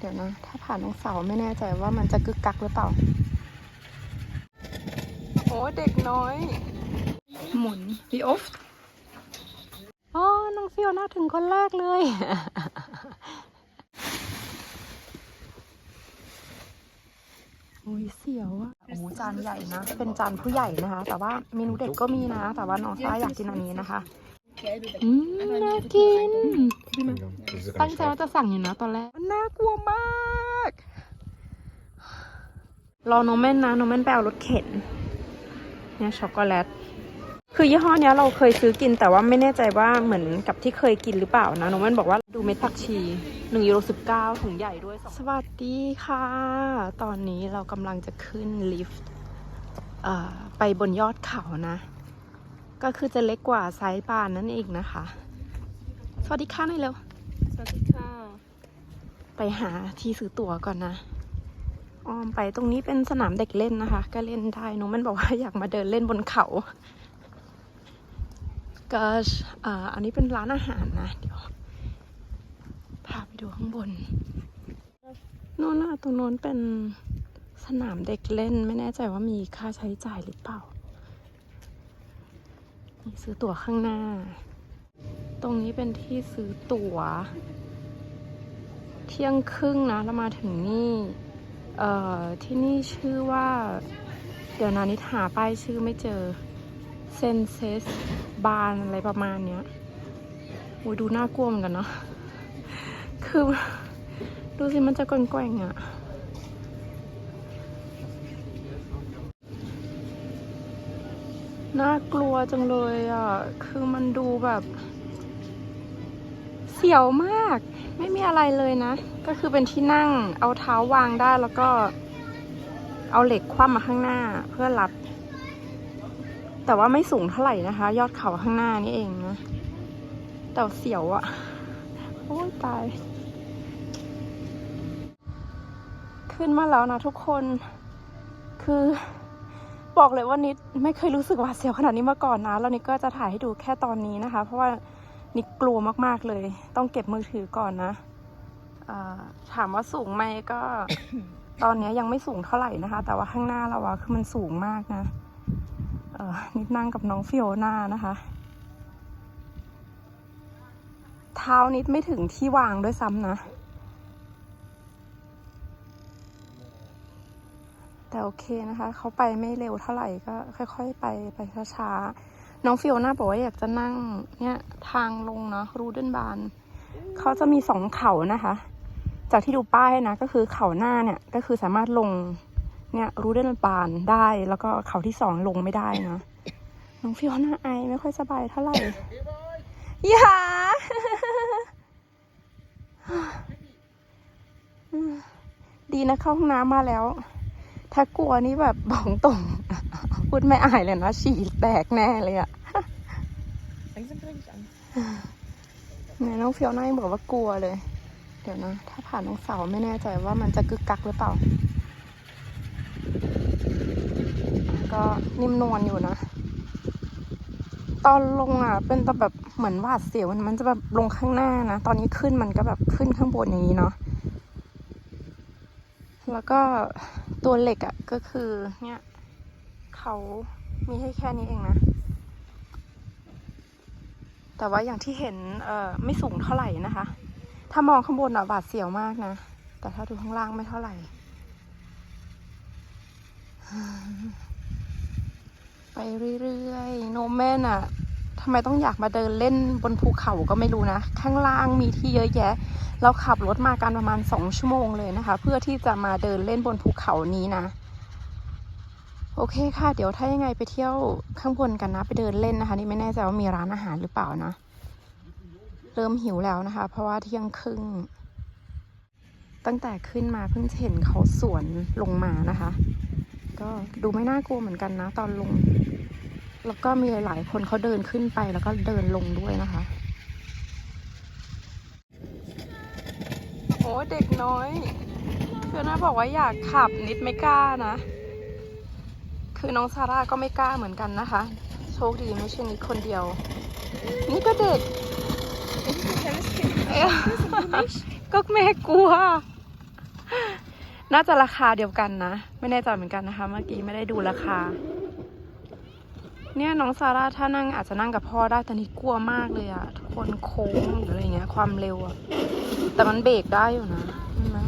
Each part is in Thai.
เดี๋ยวนะ ถ้าผ่านตรงเสาไม่แน่ใจว่ามันจะกึกกักหรือเปล่า โอ้เด็กน้อย หมุนวีออฟอ๋อน้องฟิโอน่าถึงคนแรกเลยอุ้ยเสียวอะโอ้โหจานใหญ่นะ เป็นจานผู้ใหญ่นะคะ แต่ว่าเมนูเด็กก็มีนะ แต่ว่าน้องซ่าอยากกินอันนี้นะคะ อืมน่ากิน ตั้งใจว่าจะสั่งอยู่นะตอนแรกมันน่ากลัวมากรอโนเมนนะโนเมนไปเอารถเข็นเนี่ยช็อกโกแลตคือยี่ห้อเนี้ยเราเคยซื้อกินแต่ว่าไม่แน่ใจว่าเหมือนกับที่เคยกินหรือเปล่านะโนเมนบอกว่าดูเม็ดผักชีหนึ่งยูโรสิบเก้าถุงใหญ่ด้วย สวัสดีค่ะ ตอนนี้เรากำลังจะขึ้นลิฟต์เอ่อไปบนยอดเขานะ ก็คือจะเล็กกว่าไซส์บานนั่นเองนะคะส วัสดีค่ะหน่อยเร็ว สวัสดีค่ะ ไปหาที่ซื้อตั๋วก่อนนะ อ้อมไปตรงนี้เป็นสนามเด็กเล่นนะคะ ก็เล่นได้หนูมันบอกว่าอยากมาเดินเล่นบนเขา ก็อ่าอันนี้เป็นร้านอาหารนะ เดี๋ยวพาไปดูข้างบนโน่นนะตรงโน้นเป็นสนามเด็กเล่นไม่แน่ใจว่ามีค่าใช้จ่ายหรือเปล่านี่ซื้อตั๋วข้างหน้า ตรงนี้เป็นที่ซื้อตั๋ว เที่ยงครึ่งนะเรามาถึงนี่ เอ่อ ที่นี่ชื่อว่า เดี๋ยวนานิหาป้ายชื่อไม่เจอเซนเซสบานอะไรประมาณเนี้ยโอ้ยดูน่ากลัวเหมือนกันเนาะ คือดูสิมันจะแกว่งๆอะ่ะน่ากลัวจังเลยอะ คือมันดูแบบ เสียวมาก ไม่มีอะไรเลยนะ ก็คือเป็นที่นั่งเอาเท้าวางได้แล้วก็ เอาเหล็กคว่ำมาข้างหน้าเพื่อรับ แต่ว่าไม่สูงเท่าไหร่นะคะ ยอดเขาข้างหน้านี่เองนะแต่เสียวอะโอ้ยตาย ขึ้นมาแล้วนะทุกคน คือบอกเลยว่านิดไม่เคยรู้สึกหว่าดเสียวขนาดนี้มาก่อนนะ แล้วนิดก็จะถ่ายให้ดูแค่ตอนนี้นะคะ เพราะว่า นี่กลัวมากๆเลย ต้องเก็บมือถือก่อนนะถามว่าสูงไหมก็ ตอนนี้ยังไม่สูงเท่าไหร่นะคะ แต่ว่าข้างหน้าเราอะคือมันสูงมากนะนิดนั่งกับน้องฟิโอนานะคะ เท้านิดไม่ถึงที่วางด้วยซ้ำนะ แต่โอเคนะคะ เขาไปไม่เร็วเท่าไหร่ก็ค่อย ๆ ไปไปช้าๆ น้องฟิโอน่าบอกว่าอยากจะนั่งเนี่ยทางลงเนาะรูเดนบานเขาจะมีสองเขานะคะ จากที่ดูป้ายนะก็คือเขาหน้าเนี่ยก็คือสามารถลงเนี่ยรูเดนบานได้ แล้วก็เขาที่สองลงไม่ได้นะน้องฟิโอน่าไอไม่ค่อยสบายเท่าไหร่อย่าดีนะเข้าห้องน้ำมาแล้ว ถ้ากลัวนี่แบบบอกตรง พูดไม่อายเลยนะ ฉี่แตกแน่เลยอะ Langsam bring ich an. แม่น้องเฟียวน่ายังบอกว่ากลัวเลย เดี๋ยวนะ ถ้าผ่านตรงเสาไม่แน่ใจว่ามันจะกึกกักหรือเปล่า ก็นิ่มนวลอยู่นะ ตอนลงอะ เป็นแต่แบบเหมือนหวาดเสียวมันมันจะแบบลงข้างหน้านะ ตอนนี้ขึ้นมันก็แบบขึ้นข้างบนอย่างนี้เนาะแล้วก็ตัวเหล็กอะก็คือเนี่ย เขามีให้แค่นี้เองนะ แต่ว่าอย่างที่เห็นเอ่อไม่สูงเท่าไหร่นะคะ ถ้ามองข้างบนอะบาดเสียวมากนะ แต่ถ้าดูข้างล่างไม่เท่าไหร่ ไปเรื่อยๆ โนแมนอะทำไมต้องอยากมาเดินเล่นบนภูเขาก็ไม่รู้นะ ข้างล่างมีที่เยอะแยะ เราขับรถมากันประมาณสองชั่วโมงเลยนะคะ เพื่อที่จะมาเดินเล่นบนภูเขานี้นะ โอเคค่ะ เดี๋ยวถ้ายังไงไปเที่ยวข้างบนกันนะ ไปเดินเล่นนะคะ นี่ไม่แน่ใจว่ามีร้านอาหารหรือเปล่านะ เริ่มหิวแล้วนะคะ เพราะว่าเที่ยงครึ่ง ตั้งแต่ขึ้นมาเพิ่งเห็นเขาสวนลงมานะคะ ก็ดูไม่น่ากลัวเหมือนกันนะ ตอนลง แล้วก็มีหลายคนเขาเดินขึ้นไปแล้วก็เดินลงด้วยนะคะ โอ้เด็กน้อยเพื่อนน่าบอกว่าอยากขับนิดไม่กล้านะ คือน้องซาร่าก็ไม่กล้าเหมือนกันนะคะ โชคดีไม่ใช่นิดคนเดียว นี่ก็เด็กก็แม่กลัว น่าจะราคาเดียวกันนะ ไม่แน่ใจเหมือนกันนะคะ เมื่อกี้ไม่ได้ดูราคา เนี่ยน้องซาร่าถ้านั่งอาจจะนั่งกับพ่อได้แต่นี่กลัวมากเลยอะทุกคนโค้งหรืออะไรเงี้ยความเร็วอะแต่มันเบรกได้อยู่นะเห็นไหม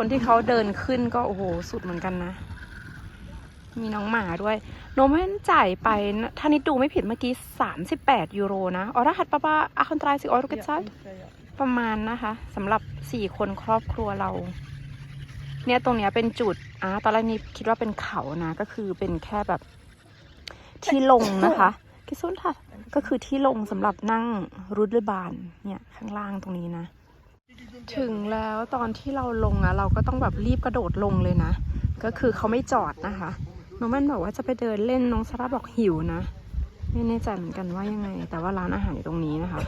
คนที่เขาเดินขึ้นก็โอ้โหสุดเหมือนกันนะ มีน้องหมาด้วย โนแมนจ่ายไปนะถ้านิดดูไม่ผิดเมื่อกี้ 38 ยูโรนะออร่าฮัตปะปะอาคันตรายสิออรุกซัประมาณนะคะสำหรับสี่คนครอบครัวเรา เนี่ยตรงเนี้ยเป็นจุดอ่าตอนแรกนี่คิดว่าเป็นเขานะ ก็คือเป็นแค่แบบที่ลงนะคะกิซุนค่ะ ก็คือที่ลงสำหรับนั่งรุดเรือบานเนี่ยข้างล่างตรงนี้นะ ถึงแล้วตอนที่เราลงอะเราก็ต้องแบบรีบกระโดดลงเลยนะ ก็คือเขาไม่จอดนะคะ น้องแม่นบอกว่าจะไปเดินเล่นน้องซาร่าบอกหิวนะ ไม่แน่ใจเหมือนกันว่ายังไง แต่ว่าร้านอาหารอยู่ตรงนี้นะคะ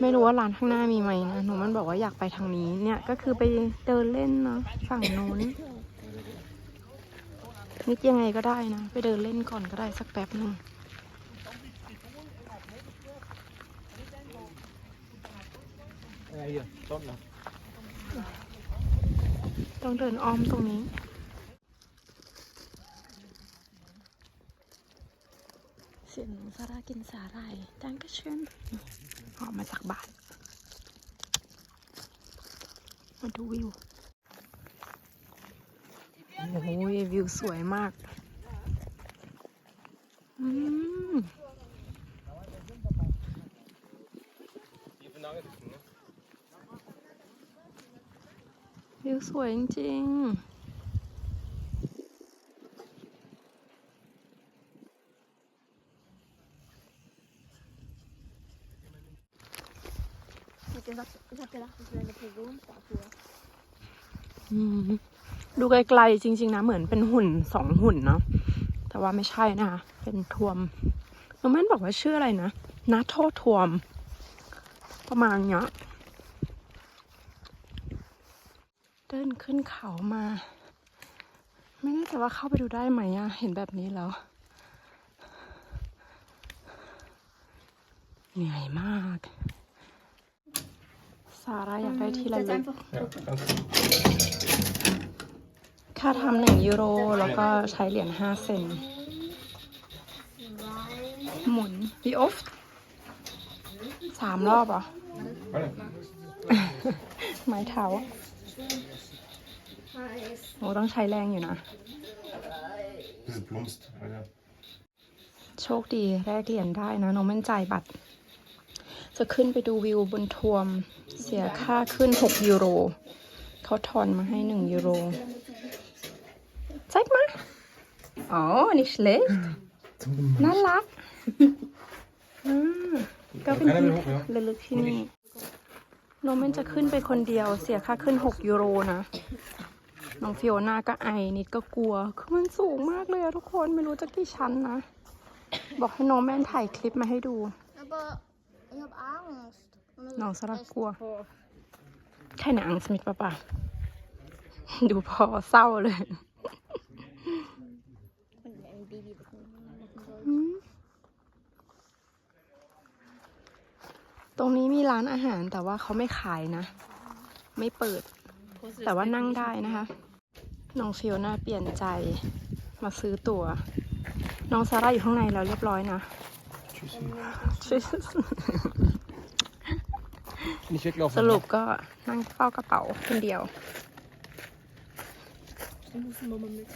ไม่รู้ว่าร้านข้างหน้ามีไหมนะหนูมันบอกว่าอยากไปทางนี้เนี่ยก็คือไปเดินเล่นเนาะฝั่งโน้นนิดยังไงก็ได้นะ ไปเดินเล่นก่อนก็ได้สักแป๊บหนึ่ง Ja, hier, stop nou. ต้องเดินอ้อมตรงนี้ เสียงน้องซาร่ากินสาหร่ายจังก็เชิญออกมาจากบ้านมาดูวิว โอ้โหวิวสวยมาก อืม วิวสวยจริงดูไกลๆจริง ๆ นะ เหมือนเป็นหุ่นสองหุ่นเนาะแต่ว่าไม่ใช่นะคะเป็นทวมน้องแม่นบอกว่าชื่ออะไรนะนาโททวม ประมาณเนี้ยเดิน ขึ้นเขามา ไม่แน่ใจว่าเข้าไปดูได้ไหมอะเห็นแบบนี้แล้ว เหนื่อยมาก สาระอยากได้ที่ระลึก Ja, dank u. ค่าทำหนึ่งยูโร แล้วก็ใช้เหรียญห้าเซนต์หมุนวีออฟสามรอบเหรอ Hallo. ไม้เท้า โอ้ต้องใช้แรงอยู่นะ Bisschen plumpst. Alter. โชคดีแรกเหรียญได้นะ น้องมั่นใจายบัตร จะขึ้นไปดูวิวบนทวม เสียค่าขึ้น 6 ยูโร เขาทอนมาให้ 1 ยูโรใช่ไหมอ๋อนี่เล็กน่ารักอืมก็เป็นที่ระลึกที่นี่น้องมันจะขึ้นไปคนเดียวเสียค่าขึ้น 6 ยูโรนะ น้องฟิโอน่าก็ไอนิดก็กลัว คือมันสูงมากเลยอะทุกคนไม่รู้จะกี่ชั้นนะ บอกให้น้องแม่นถ่ายคลิปมาให้ดู Aber ich habe Angst. Und das น้อง ist สลับ echt กลัว hoch. แค่ไหนอังสมิธปะปะดูพอเศร้าเลย Und ein Baby bekommen soll. อืมตรงนี้มีร้านอาหารแต่ว่าเขาไม่ขายนะ ไม่เปิด แต่ว่านั่งได้นะคะ น้องฟิโอน่าเปลี่ยนใจมาซื้อตัว๋ว น้องซาร่าอยู่ข้างในแล้วเรียบร้อยนะ Nicht weglaufen. สรุปก็นั่งเฝ้ากระเป๋าคนเดียว Dan moet mama mee.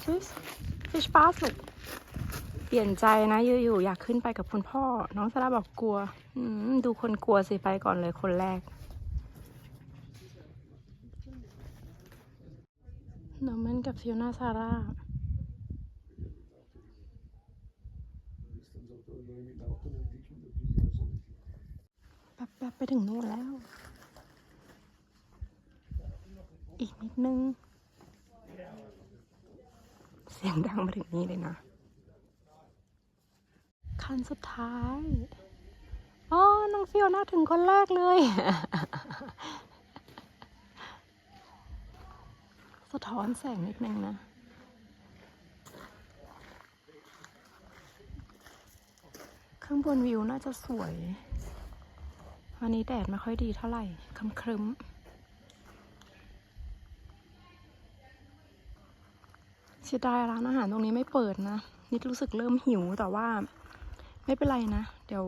Tschüss. Viel Spaß ลูกเปลี่ยนใจนะอยู่ๆอยากขึ้นไปกับคุณพ่อ น้องซาร่าบอกกลัวอืมดูคนกลัวสิไปก่อนเลยคนแรก น้องมันกับฟิโอนาซาร่า แป๊บๆไปถึงนู่นแล้ว อีกนิดนึง เสียงดังมาถึงนี่เลยนะ คันสุดท้าย อ๋อ น้องฟิโอน่าถึงคนแรกเลย สะท้อนแสงนิดนึงนะ ข้างบนวิวน่าจะสวย วันนี้แดดไม่ค่อยดีเท่าไหร่ครึมครึมเสียดายร้านอาหารตรงนี้ไม่เปิดนะ นิดรู้สึกเริ่มหิวแต่ว่าไม่เป็นไรนะ เดี๋ยว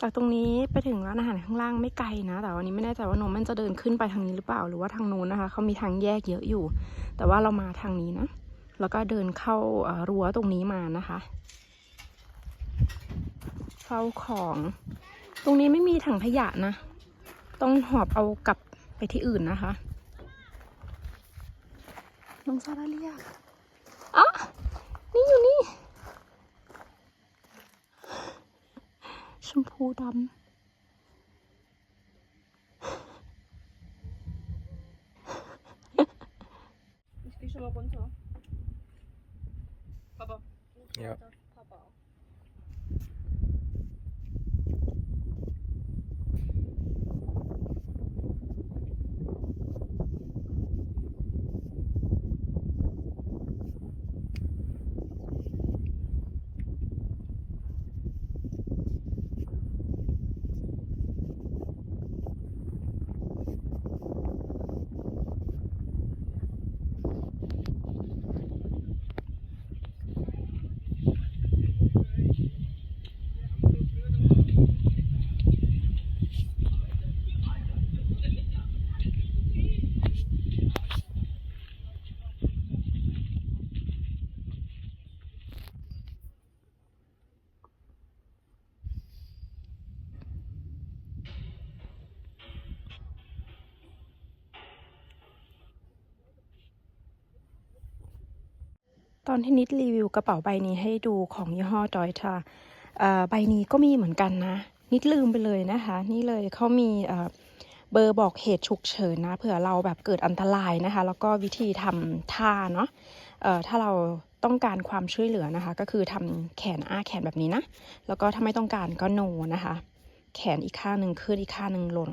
จากตรงนี้ไปถึงร้านอาหารข้างล่างไม่ไกลนะ แต่วันนี้ไม่แน่ใจว่าโนมมันจะเดินขึ้นไปทางนี้หรือเปล่าหรือว่าทางนู้นนะคะเขามีทางแยกเยอะอยู่ แต่ว่าเรามาทางนี้นะ แล้วก็เดินเข้าเอ่อรั้วตรงนี้มานะคะเฝ้าของ ตรงนี้ไม่มีถังขยะนะ ต้องหอบเอากลับไปที่อื่นนะคะน้องซาร่าเรียกอะนี่อยู่นี่ ชมพูด Ich gehe schon mal runter. Papa. Ja. Papa. ำ ตอนที่นิดรีวิวกระเป๋าใบนี้ให้ดูของยี่ห้อดอยทาใบนี้ก็มีเหมือนกันนะ นิดลืมไปเลยนะคะ นี่เลยเขามีเบอร์บอกเหตุฉุกเฉินนะเผื่อเราแบบเกิดอันตรายนะคะ แล้วก็วิธีทำท่าเนาะถ้าเราต้องการความช่วยเหลือนะคะ ก็คือทำแขนอ้าแขนแบบนี้นะ แล้วก็ถ้าไม่ต้องการก็โนนะคะ แขนอีกข้างหนึ่งขึ้นอีกข้างหนึ่งลง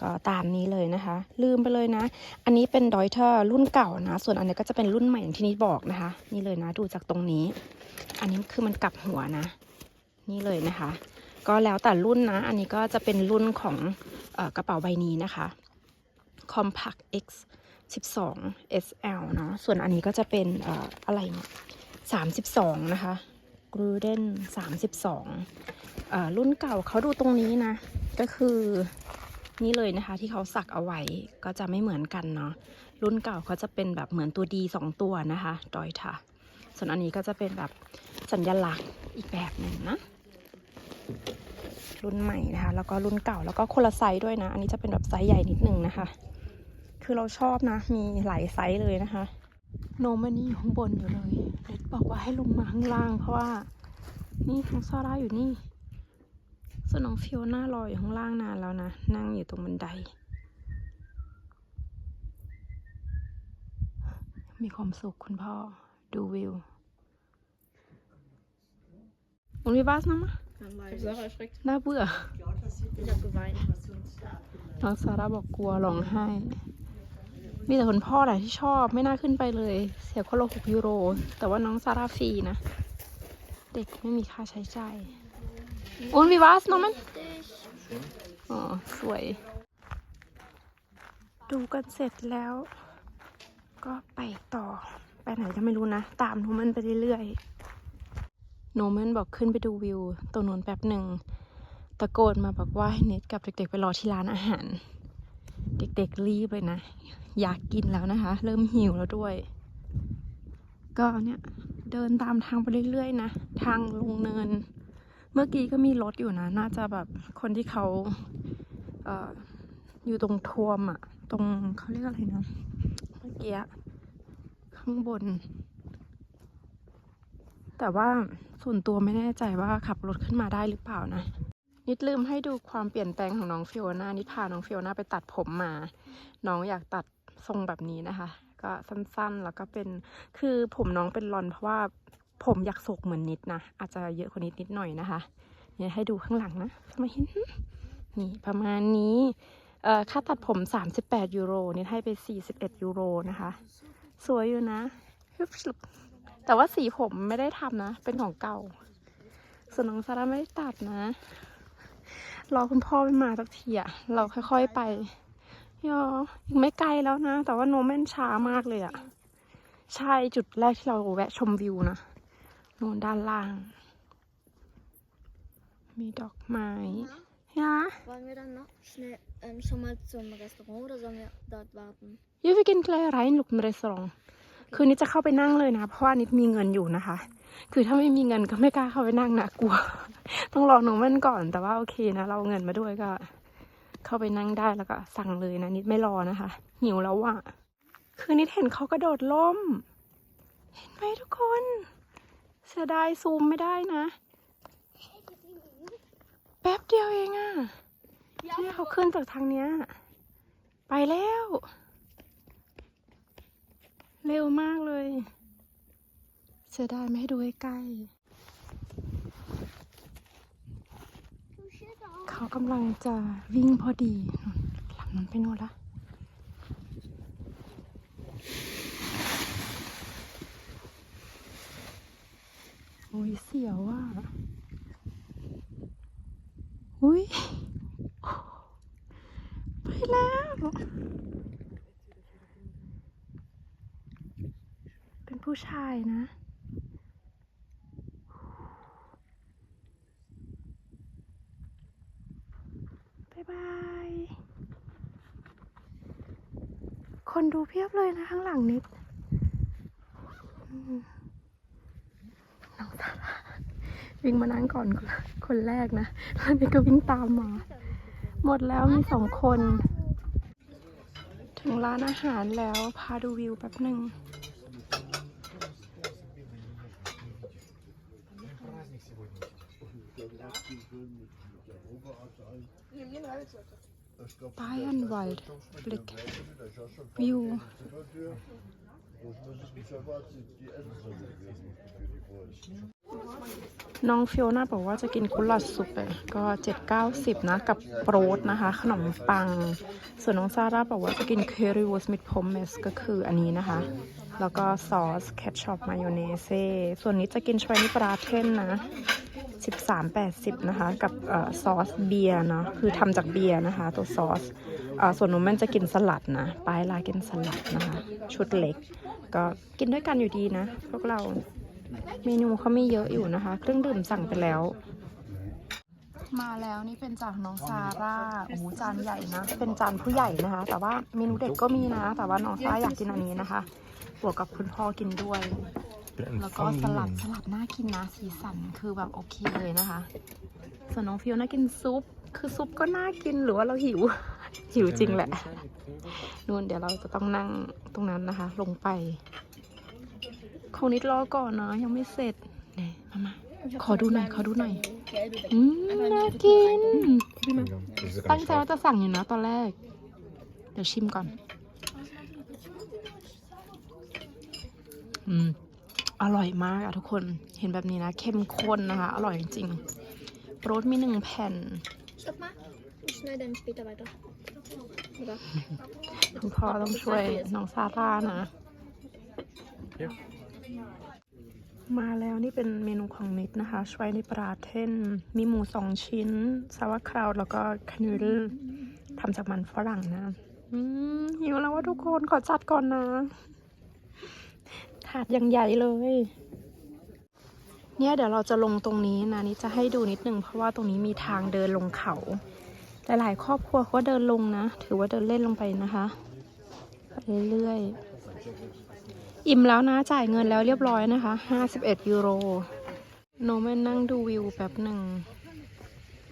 ก็ตามนี้เลยนะคะ ลืมไปเลยนะ อันนี้เป็นดอยเทอร์รุ่นเก่านะ ส่วนอันนี้ก็จะเป็นรุ่นใหม่อย่างที่นิดบอกนะคะ นี่เลยนะ ดูจากตรงนี้ อันนี้คือมันกลับหัวนะ นี่เลยนะคะ ก็แล้วแต่รุ่นนะ อันนี้ก็จะเป็นรุ่นของอกระเป๋าใบนี้นะคะ Compact X 12 SL เนาะส่วนอันนี้ก็จะเป็นออะไรเนี่ย32 นะคะ Gruden 32เอ่อรุ่นเก่าเขาดูตรงนี้นะ ก็คือ นี่เลยนะคะที่เขาสักเอาไว้ก็จะไม่เหมือนกันเนาะรุ่นเก่าเขาจะเป็นแบบเหมือนตัวดีสองตัวนะคะดอยทาส่วนอันนี้ก็จะเป็นแบบสัญลักษณ์อีกแบบหนึ่งนะ รุ่นใหม่นะคะ แล้วก็รุ่นเก่าแล้วก็คนละไซส์ด้วยนะ อันนี้จะเป็นแบบไซส์ใหญ่นิดนึงนะคะ คือเราชอบนะ มีหลายไซส์เลยนะคะ โนมันนี่อยู่ข้างบนอยู่เลยเล็ดบอกว่าให้ลงมาข้างล่าง เพราะว่า นี่น้องซาร่าอยู่นี่ ส่วนน้องฟิโอน่ารออยู่ข้างล่างนานแล้วนะ นั่งอยู่ตรงบันได มีความสุขคุณพ่อ ดูวิว und wie war's nochmal Ich hab Sarah erschreckt. น่าเบื่อ Ich hab geweint. น้องซาร่าบอกกลัวร้องไห้ มีแต่คุณพ่อแหละที่ชอบไม่น่าขึ้นไปเลย เสียคนละหกยูโร แต่ว่าน้องซาร่าฟรีนะ เด็กไม่มีค่าใช้จ่าย โอนวีวาสน้องมันอ๋อสวย ดูกันเสร็จแล้ว ก็ไปต่อ ไปไหนก็ไม่รู้นะ ตามโนมันไปเรื่อยๆ โนมันบอกขึ้นไปดูวิวตรงนู้นแป๊บหนึ่ง ตะโกนมาบอกว่าให้เน็ตกับเด็กๆไปรอที่ร้านอาหาร เด็กๆรีบเลยนะ อยากกินแล้วนะคะ เริ่มหิวแล้วด้วย ก็เนี่ยเดินตามทางไปเรื่อยๆนะ ทางลงเนิน เมื่อกี้ก็มีรถอยู่นะ น่าจะแบบคนที่เขาเอออยู่ตรงทวมอะตรงเขาเรียกอะไรนะ เมื่อกี้ข้างบน แต่ว่าส่วนตัวไม่แน่ใจว่าขับรถขึ้นมาได้หรือเปล่านะนิดลืมให้ดูความเปลี่ยนแปลงของน้องฟิโอนานิดพาน้องฟิโอนาไปตัดผมมา น้องอยากตัดทรงแบบนี้นะคะ ก็สั้นๆ แล้วก็เป็น คือผมน้องเป็นรอนเพราะว่า ผมอยากโศกเหมือนนิดนะ อาจจะเยอะกว่านิดนิดหน่อยนะคะ เนี่ยให้ดูข้างหลังนะทำไมเห็นนี่ประมาณนี้เอ่อค่าตัดผม 38 ยูโรนิดให้ไป 41 ยูโรนะคะ สวยอยู่นะฮึบชุบแต่ว่าสีผมไม่ได้ทำนะ เป็นของเก่า ส่วนน้องซาร่าไม่ได้ตัดนะ รอคุณพ่อไม่มาสักทีอะเราค่อยๆไปยอยังไม่ไกลแล้วนะ แต่ว่าโนแมนช้ามากเลยอะใช่จุดแรกที่เราแวะชมวิวนะ น่นด้านล่าง มีดอกไม้ยะ Wollen wir dann noch schnell ähm, schon mal zum Restaurant oder sollen wir dort warten? ยูไปกินไกลไรหนุกมเรสรองคืนนี้จะเข้าไปนั่งเลยนะ เพราะว่านิดมีเงินอยู่นะคะ คือถ้าไม่มีเงินก็ไม่กล้าเข้าไปนั่งนะกลัว ต้องรอหนูมันก่อน แต่ว่าโอเคนะ เราเอาเงินมาด้วยก็ เข้าไปนั่งได้แล้วก็ สั่งเลยนะนิดไม่รอนะคะ หิวแล้วว่ะ คือนิดเห็นเขากระโดดล่ม เห็นไหมทุกคน เสียดายซูมไม่ได้นะ แป๊บเดียวเองอะเนี่ยเขาขึ้นจากทางเนี้ย ไปแล้ว เร็วมากเลย เสียดายไม่ให้ดูใกล้เขากำลังจะวิ่งพอดีนนหลังนั้นไปโน่นละ โอ้ยเสียวอะอุ้ยไปแล้วเป็นผู้ชายนะบายบาย คนดูเพียบเลยนะข้างหลังนิดอืมน้องซาร่า วิ่งมานั่งก่อนคนแรกนะแล้วนี่ก็วิ่งตามมา หมดแล้วมีสองคน ถึงร้านอาหารแล้วพาดูวิวแป๊บหนึ่ง Bayernwald Blick View น้องฟิโอน่าบอกว่าจะกินกุหลาบสุปเลยก็เจ็ดเก้าสิบนะ กับโปรดนะคะ ขนมปัง ส่วนน้องซาร่าบอกว่าจะกินเคอรี่วอสมิดพอมเมสก็คืออันนี้นะคะ แล้วก็ซอสแคชชอปมายองเนเซ่ส่วนนี้จะกินชวานิปราเทนนะ13.80นะคะ กับอซอสเบียร์เนาะคือทำจากเบียร์นะคะ ตัวซอสอส่วนหนูแม่นจะกินสลัดนะปลายลากินสลัดนะคะ ชุดเล็ก ก็กินด้วยกันอยู่ดีนะ พวกเรา เมนูเขาไม่เยอะอยู่นะคะ เครื่องดื่มสั่งไปแล้ว มาแล้วนี่เป็นจากน้องซาร่าโอ้โหจานใหญ่นะ เป็นจานผู้ใหญ่นะคะ แต่ว่าเมนูเด็กก็มีนะ แต่ว่าน้องซาร่าอยากกินอันนี้นะคะ บวกกับคุณพ่อกินด้วย แล้วก็สลัดสลัดน่ากินนะสีสันคือแบบโอเคเลยนะคะ ส่วนน้องฟิวน่ากินซุป คือซุปก็น่ากินหรือว่าเราหิว หิวจริงแหละนู่นเดี๋ยวเราจะต้องนั่งตรงนั้นนะคะ ลงไป คงนิดรอก่อนเนาะยังไม่เสร็จเนี่ยมามาขอดูหน่อยขอดูหน่อยอืมน่ากิน ตั้งใจว่าจะสั่งอยู่นะตอนแรก เดี๋ยวชิมก่อน อืม อร่อยมากอะทุกคน เห็นแบบนี้นะ เข้มข้นนะคะ อร่อยจริงๆโปรดมีหนึ่งแผ่น Stopp mal. Ich schneide dann später weiter. Oder? คุณพ่อต้องช่วยน้องซาร่านะ มาแล้วนี่เป็นเมนูของนิดนะคะชไวในปราเทนมีหมูสองชิ้นซาวคราวแล้วก็คานูดลทำจากมันฝรั่งนะหิวแล้วว่าทุกคนขอจัดก่อนนะ ถาดยังใหญ่เลย เนี่ยเดี๋ยวเราจะลงตรงนี้นะนี่จะให้ดูนิดนึงเพราะว่าตรงนี้มีทางเดินลงเขา หลายครอบครัวก็เดินลงนะ ถือว่าเดินเล่นลงไปนะคะ ไปเรื่อยๆ อิ่มแล้วนะจ่ายเงินแล้วเรียบร้อยนะคะ 51 ยูโร โนแมนนั่งดูวิวแป๊บหนึ่ง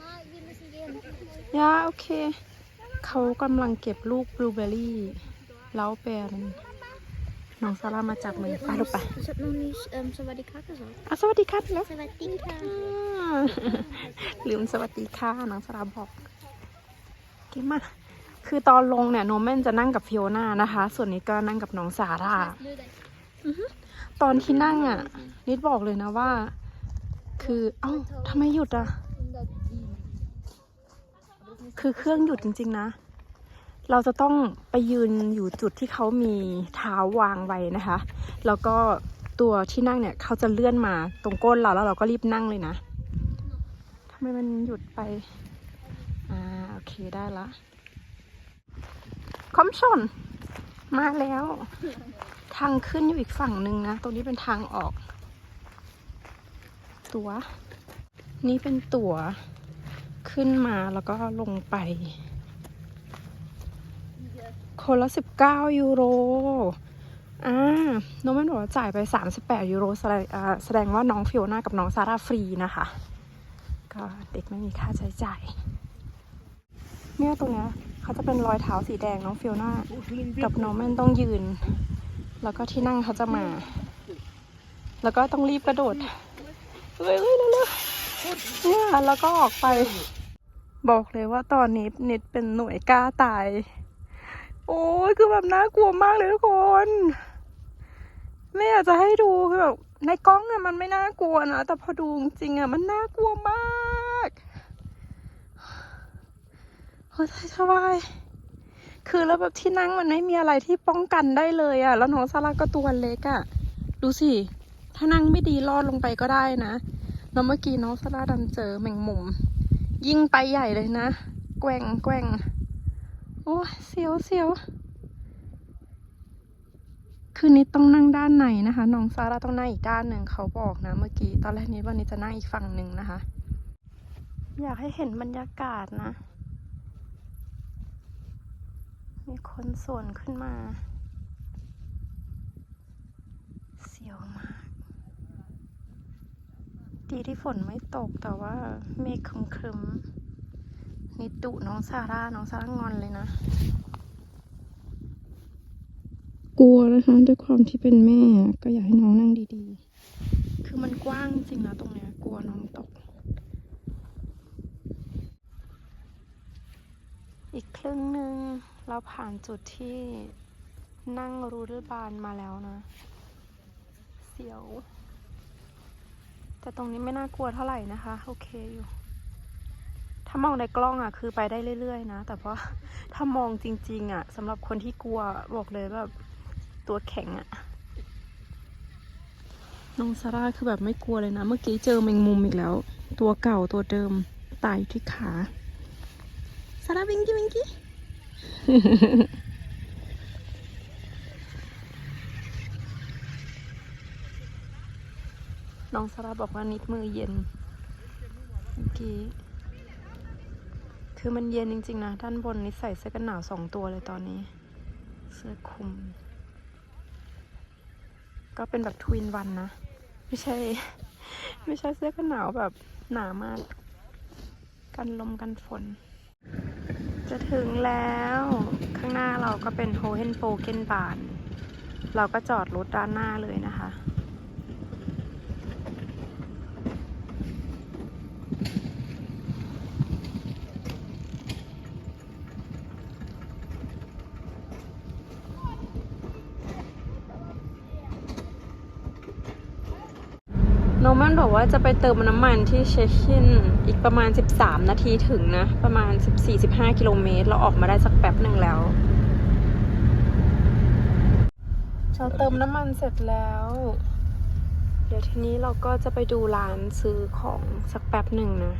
Ah, wir müssen gehen. ยาโอเค เขากำลังเก็บลูกบลูเบอร์รี่เล้าแปรนน้องซาร่ามาจับมือไปลูกไป Ich habe noch nicht ähm, Sawadika gesagt. อะสวัสดีครับแล้ว Sawadika. ลืมสวัสดีค่ะน้องสราบอกเก่งมากคือตอนลงเนี่ยโนแมนจะนั่งกับฟิโอน่านะคะ ส่วนนี้ก็นั่งกับน้องสาร่า ตอนที่นั่งอะ นิดบอกเลยนะว่า คือเอ้าทำไมหยุดอะ คือเครื่องหยุดจริง ๆ นะ เราจะต้องไปยืนอยู่จุดที่เขามีเท้าวางไว้นะคะ แล้วก็ตัวที่นั่งเนี่ยเขาจะเลื่อนมาตรงก้นเราแล้วเราก็รีบนั่งเลยนะทำไมมันหยุดไปอ่าโอเคได้ละคอมชนมาแล้ว ทางขึ้นอยู่อีกฝั่งหนึ่งนะ ตรงนี้เป็นทางออก ตัว๋ว นี่เป็นตั๋ว ขึ้นมาแล้วก็ลงไป คนละสิบเก้ายูโร อ่า น้องแม่นบอกว่าจ่ายไปสามสิบแปดยูโรแสดงอ่าแสดงว่าน้องฟิโอน่ากับน้องซาร่าฟรีนะคะ ก็เด็กไม่มีค่าใช้จ่าย เนี่ยตรงเนี้ยเขาจะเป็นรอยเท้าสีแดงน้องฟิโอน่ากับน้องแม่นต้องยืน แล้วก็ที่นั่งเขาจะมา แล้วก็ต้องรีบกระโดดเฮ้ยเฮ้ยเร็วๆเนี่ยแล้วก็ออกไป บอกเลยว่าตอนนี้นิดเป็นหน่วยกล้าตาย โอ้ยคือแบบน่ากลัวมากเลยทุกคน ไม่อยากจะให้ดูคือแบบในกล้องอะมันไม่น่ากลัวนะแต่พอดูจริงอะมันน่ากลัวมากโอ้ยสบาย คือแล้วแบบที่นั่งมันไม่มีอะไรที่ป้องกันได้เลยอะแล้วน้องซาร่าก็ตัวเล็กอะดูสิ ถ้านั่งไม่ดีรอดลงไปก็ได้นะแล้วเมื่อกี้น้องซาร่าดันเจอแมงมุม ยิ่งไปใหญ่เลยนะ แกว่งแกว่งโอ้เสียวเสียวคือนิดต้องนั่งด้านในนะคะ น้องซาร่าต้องนั่งอีกด้านหนึ่งเขาบอกนะ เมื่อกี้ ตอนแรกนิดว่านิดจะนั่งอีกฝั่งหนึ่งนะคะ อยากให้เห็นบรรยากาศนะ มีคนสวนขึ้นมา เสียวมาก ดีที่ฝนไม่ตกแต่ว่าเมฆครึมๆนิดดุน้องซาร่า น้องซาร่างอนเลยนะ กลัวนะคะด้วยความที่เป็นแม่ก็อยากให้น้องนั่งดีๆ คือมันกว้างจริงนะตรงเนี้ยกลัวน้องตกอีกครึ่งหนึ่ง เราผ่านจุดที่นั่งรูดบานมาแล้วนะ เสียว แต่ตรงนี้ไม่น่ากลัวเท่าไหร่นะคะ โอเคอยู่ ถ้ามองในกล้องอะ คือไปได้เรื่อยๆนะ แต่ว่าถ้ามองจริง ๆอะสำหรับคนที่กลัวบอกเลยแบบตัวแข็งอะน้องซาร่าคือแบบไม่กลัวเลยนะ เมื่อกี้เจอแมงมุมอีกแล้ว ตัวเก่าตัวเดิมตายอยู่ที่ขาซาร่าวิงกี้วิงกี้ น้องซาร่าบอกว่านิดมือเย็นเมื่อกี้คือมันเย็นจริงๆนะ ด้านบนนิดใส่เสื้อกันหนาวสองตัวเลยตอนนี้ เสื้อคลุม ก็เป็นแบบทวินวันนะ ไม่ใช่ ไม่ใช่เสื้อกันหนาวแบบหนามาก กันลมกันฝน จะถึงแล้ว ข้างหน้าเราก็เป็นโฮเฮนโปเกนบาน เราก็จอดรถด้านหน้าเลยนะคะ มันบอกว่าจะไปเติมน้ำมันที่เชคินอีกประมาณ 13 นาทีถึงนะ ประมาณ 14-15 กิโลเมตร เราออกมาได้สักแป๊บหนึ่งแล้วเราเติมน้ำมันเสร็จแล้ว เดี๋ยวทีนี้เราก็จะไปดูร้านซื้อของสักแป๊บหนึ่งนะ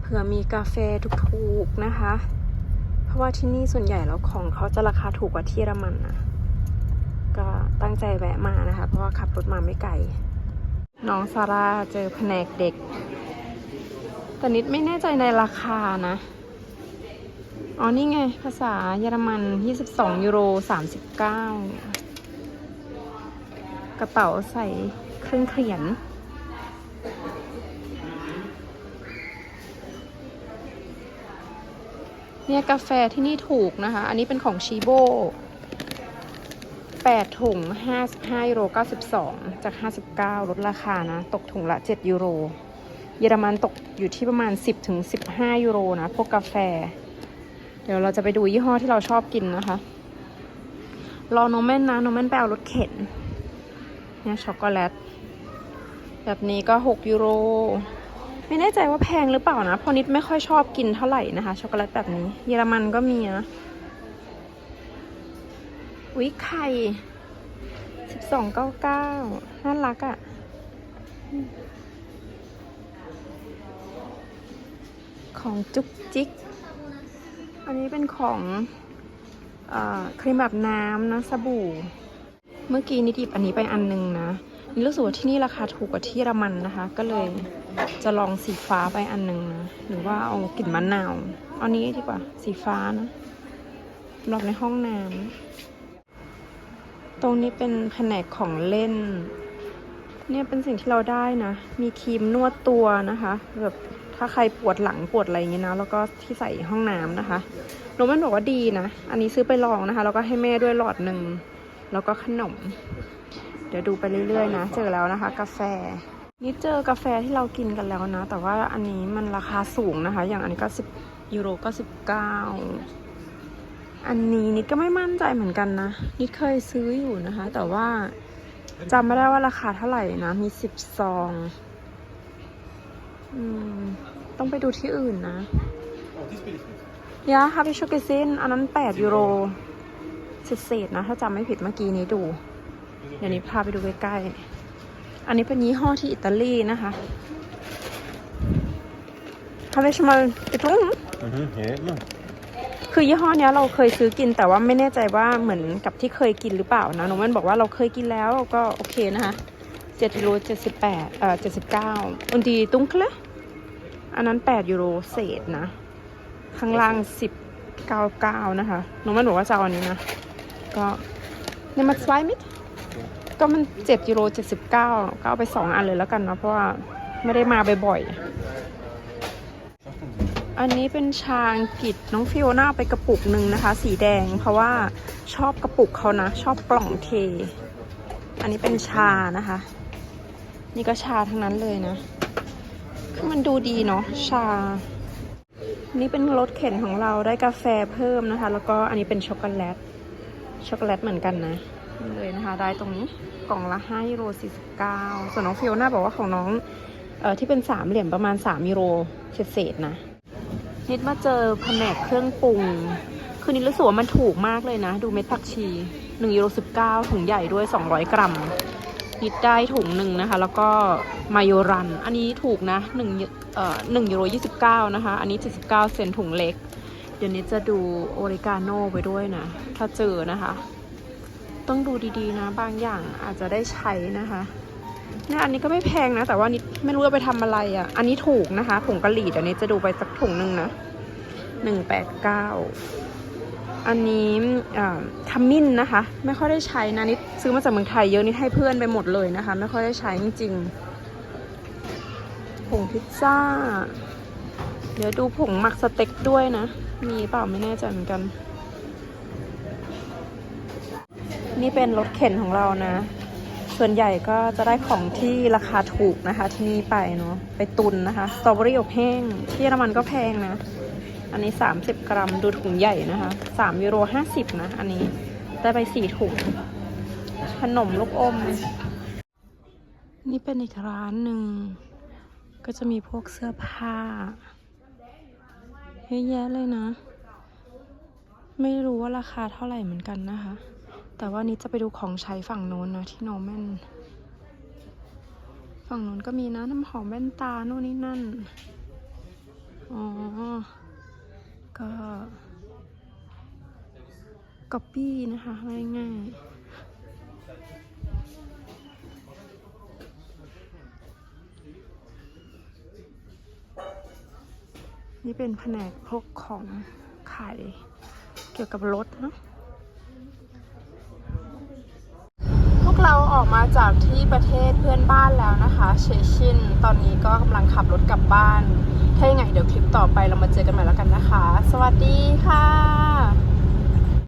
เผื่อมีกาแฟถูกๆนะคะ เพราะว่าที่นี่ส่วนใหญ่แล้วของเขาจะราคาถูกกว่าที่เยอรมันนะ ก็ตั้งใจแวะมานะคะ เพราะว่าขับรถมาไม่ไกล น้องซาร่าเจอแผนกเด็ก แต่นิดไม่แน่ใจในราคานะ อ๋อนี่ไง ภาษาเยอรมัน 22 ยูโร 39 กระเป๋าใส่เครื่องเขียน เนี่ยกาแฟที่นี่ถูกนะคะ อันนี้เป็นของชีโบ 8 ถุง 55ยูโร92 จาก 59 ลดราคานะ ตกถุงละ 7 ยูโร เยอรมันตกอยู่ที่ประมาณ 10 ถึง 15 ยูโรนะ พวกกาแฟ เดี๋ยวเราจะไปดูยี่ห้อที่เราชอบกินนะคะ รอโนแมนนะ โนแมนไปเอารถเข็นเนี่ยช็อกโกแลต แบบนี้ก็ 6 ยูโร ไม่แน่ใจว่าแพงหรือเปล่านะเพราะนิดไม่ค่อยชอบกินเท่าไหร่นะคะ ช็อกโกแลตแบบนี้ เยอรมันก็มีนะ อุ๊ยไข่สิบสองเก้าเก้าน่ารักอะ่ะ ของจุกจิก อันนี้เป็นของอครีมแบบน้ำนะสบู่ เมื่อกี้นิดิบอันนี้ไปอันหนึงนะนี่รู้สึกว่าที่นี่ราคาถูกกว่าที่เยอรมันนะคะ ก็เลยจะลองสีฟ้าไปอันหนึงนะหรือว่าเอากลิ่นมะนาว เอานี้ดีกว่าสีฟ้านะสำหรับในห้องน้ำ ตรงนี้เป็นแผนกของเล่น เนี่ยเป็นสิ่งที่เราได้นะ มีครีมนวดตัวนะคะแบบถ้าใครปวดหลังปวดอะไรอย่างเงี้ยนะ แล้วก็ที่ใส่ห้องน้ำนะคะโรมันบอกว่าดีนะ อันนี้ซื้อไปลองนะคะ แล้วก็ให้แม่ด้วยหลอดหนึ่ง แล้วก็ขนม เดี๋ยวดูไปเรื่อยๆนะ เจอแล้วนะคะ กาแฟ นี่เจอกาแฟที่เรากินกันแล้วนะ แต่ว่าอันนี้มันราคาสูงนะคะ อย่างอันนี้ก็สิบยูโรก็สิบเก้า อันนี้นิดก็ไม่มั่นใจเหมือนกันนะ นิดเคยซื้ออยู่นะคะ แต่ว่าจำไม่ได้ว่าราคาเท่าไหร่นะ มีสิบซองอืมต้องไปดูที่อื่นนะยาฮาบิชูเกซินอันนั้นแปดยูโรเศษๆนะ ถ้าจำไม่ผิดเมื่อกี้นี้ดู เดี๋ยวนี้พาไปดูใกล้ๆ อันนี้เป็นยี่ห้อที่อิตาลีนะคะฮาบิชมาไปทุ่ง คือยี่ห้อเนี้ยเราเคยซื้อกินแต่ว่าไม่แน่ใจว่าเหมือนกับที่เคยกินหรือเปล่านะน้องมันบอกว่าเราเคยกินแล้วก็โอเคนะคะเจ็ดยูโรเจ็ดสิบแปดเอ่อเจ็ดสิบเก้าอุนดีตุ้งเคลอันนั้นแปดยูโรเศษนะ ข้างล่างสิบเก้าเก้านะคะน้องมันบอกว่าจะเอาอันนี้นะ ก็เนี่ยมันสไวมิดก็มันเจ็ดยูโรเจ็ดสิบเก้าก็เอาไปสองอันเลยแล้วกันเนาะเพราะว่าไม่ได้มาบ่อยๆ อันนี้เป็นชาอังกฤษน้องฟิโอน่าไปกระปุกหนึ่งนะคะ สีแดงเพราะว่าชอบกระปุกเขานะ ชอบกล่องเท อันนี้เป็นชานะคะ นี่ก็ชาทั้งนั้นเลยนะคือมันดูดีเนาะชา นี่เป็นรถเข็นของเราได้กาแฟเพิ่มนะคะ แล้วก็อันนี้เป็นช็อกโกแลตช็อกโกแลตเหมือนกันนะเลยนะคะได้ตรงนี้กล่องละ5ยูโร49ส่วนน้องฟิโอน่าบอกว่าของน้องเออที่เป็นสามเหลี่ยมประมาณ3ยูโรเศษๆนะ นิดมาเจอแผนกเครื่องปรุง คือนิดรู้สึกว่ามันถูกมากเลยนะ ดูเม็ดผักชี1ยูโร19ถุงใหญ่ด้วย 200 กรัม นิดได้ถุงหนึ่งนะคะ แล้วก็มายรัน อันนี้ถูกนะ1เอ่อ1ยูโร29 นะคะ อันนี้ 79 เซนถุงเล็ก เดี๋ยวนี้จะดูโอริกาโน่ไปด้วยนะ ถ้าเจอนะคะ ต้องดูดีๆนะ บางอย่างอาจจะได้ใช้นะคะ เนี่ยอันนี้ก็ไม่แพงนะ แต่ว่านิดไม่รู้จะไปทำอะไรอะ่ะ อันนี้ถูกนะคะผงกะหรี่เดี๋ยวนี้จะดูไปสักถุงหนึ่งนะหนึ่งแปดเก้าอันนี้อ่าขมิ้นนะคะ ไม่ค่อยได้ใช้นะนิดซื้อมาจากเมืองไทยเยอะนิดให้เพื่อนไปหมดเลยนะคะ ไม่ค่อยได้ใช้จริงๆผงพิซซ่า เดี๋ยวดูผงหมักสเต็กด้วยนะ มีเปล่าไม่แน่ใจเหมือนกัน นี่เป็นรถเข็นของเรานะ ส่วนใหญ่ก็จะได้ของที่ราคาถูกนะคะ ที่นี่ไปเนาะไปตุนนะคะสตรอเบอรี่อบแห้ง ที่เยอรมันก็แพงนะ อันนี้ 30 กรัมดูถุงใหญ่นะคะ3ยูโร50 นะ อันนี้ได้ไป 4 ถุง ขนมลูกอม นี่เป็นอีกร้านหนึ่ง ก็จะมีพวกเสื้อผ้าเยอะแยะเลยนะ ไม่รู้ว่าราคาเท่าไหร่เหมือนกันนะคะ แต่ว่านี้จะไปดูของใช้ฝั่งโน้นนะที่โนแมนฝั่งโน้นก็มีนะน้ำหอมแว่นตาโน่นนี่นั่น อ๋อ ก็ก๊อปปี้นะคะง่ายๆนี่เป็นแผนกพวกของขายเกี่ยวกับรถเนาะ เราออกมาจากที่ประเทศเพื่อนบ้านแล้วนะคะเชชินตอนนี้ก็กำลังขับรถกลับบ้าน ถ้ายังไงเดี๋ยวคลิปต่อไปเรามาเจอกันใหม่แล้วกันนะคะ สวัสดีค่ะ